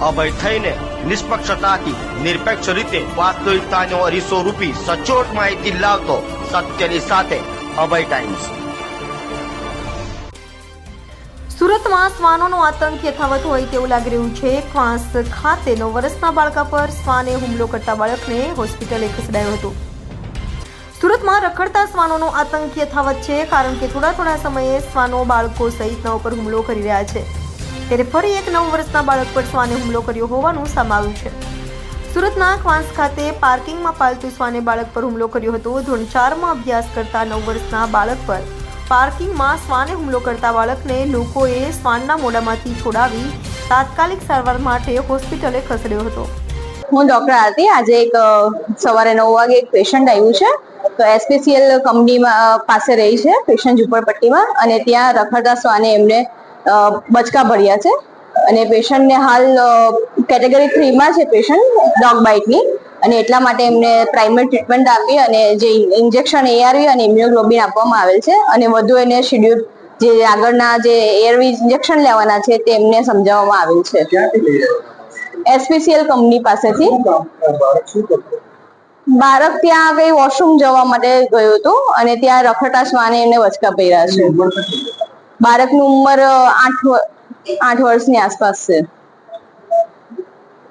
અભય થઈને નિષ્પક્ષતાથી, નિરપેક્ષ રીતે વાસ્તવિકતાનો અરીસો રૂપી સચોટ માહિતી લાવતો સત્યની સાથે અભય ટાઈમ્સ સુરતમાં શ્વાનોનો આતંક યથાવત હોય તેવું લાગી રહ્યું છે. ખાસ ખાતે નવ વર્ષના બાળકા પર શ્વાને હુમલો કરતા બાળકને હોસ્પિટલે ખસેડાયો હતો. સુરતમાં રખડતા શ્વાનોનો આતંક યથાવત છે, કારણ કે થોડા થોડા સમયે શ્વાનો બાળકો સહિતના ઉપર હુમલો કરી રહ્યા છે. ત્યારે ફરી એક નવ વર્ષના બાળક પર શ્વાને હુમલો કર્યો હોવાનું સામે આવ્યું છે. સુરતના ક્વાંસ ખાતે પાર્કિંગમાં પાલતુ શ્વાને બાળક પર હુમલો કર્યો હતો. ધોરણ ચારમાં અભ્યાસ કરતા નવ વર્ષના બાળક પર પાર્કિંગમાં શ્વાને હુમલો કરતા બાળકને લોકોએ શ્વાનના મોઢામાંથી છોડાવી તાત્કાલિક સારવાર માટે હોસ્પિટલે ખસેડ્યો હતો. હું ડોક્ટર આરતી. આજે એક સવારે નવ વાગે એક પેશન્ટ આવ્યું છે. તો એસપીસીએલ કંપનીમાં પાસે રહી છે પેશન્ટ ઝુંપડપટ્ટીમાં. અને ત્યાં રખડતા શ્વાને એમને બચકા ભર્યા છે. અને પેશન્ટને હાલ કેટેગરી થ્રીમાં છે પેશન્ટ ડોગ બાઇટની. અને એટલા માટે એમને પ્રાઇમરી ટ્રીટમેન્ટ આપી અને જે ઇન્જેક્શન એઆરવી અને ઇમ્યુનોગ્લોબિન આપવામાં આવેલ છે. અને વધુ એને શેડ્યુલ જે આગળના જે એઆરવી ઇન્જેક્શન લેવાના છે તે એમને સમજાવવામાં આવેલ છે. એસપીસીએલ કંપની પાસેથી. બાળક ત્યાં કઈ વોશરૂમ જવા માટે ગયું હતું. અને ત્યાં રખડતા શ્વાને એમને વચકા પહેર્યા છે? બાળકની ઉંમર આઠ આઠ વર્ષની આસપાસ છે.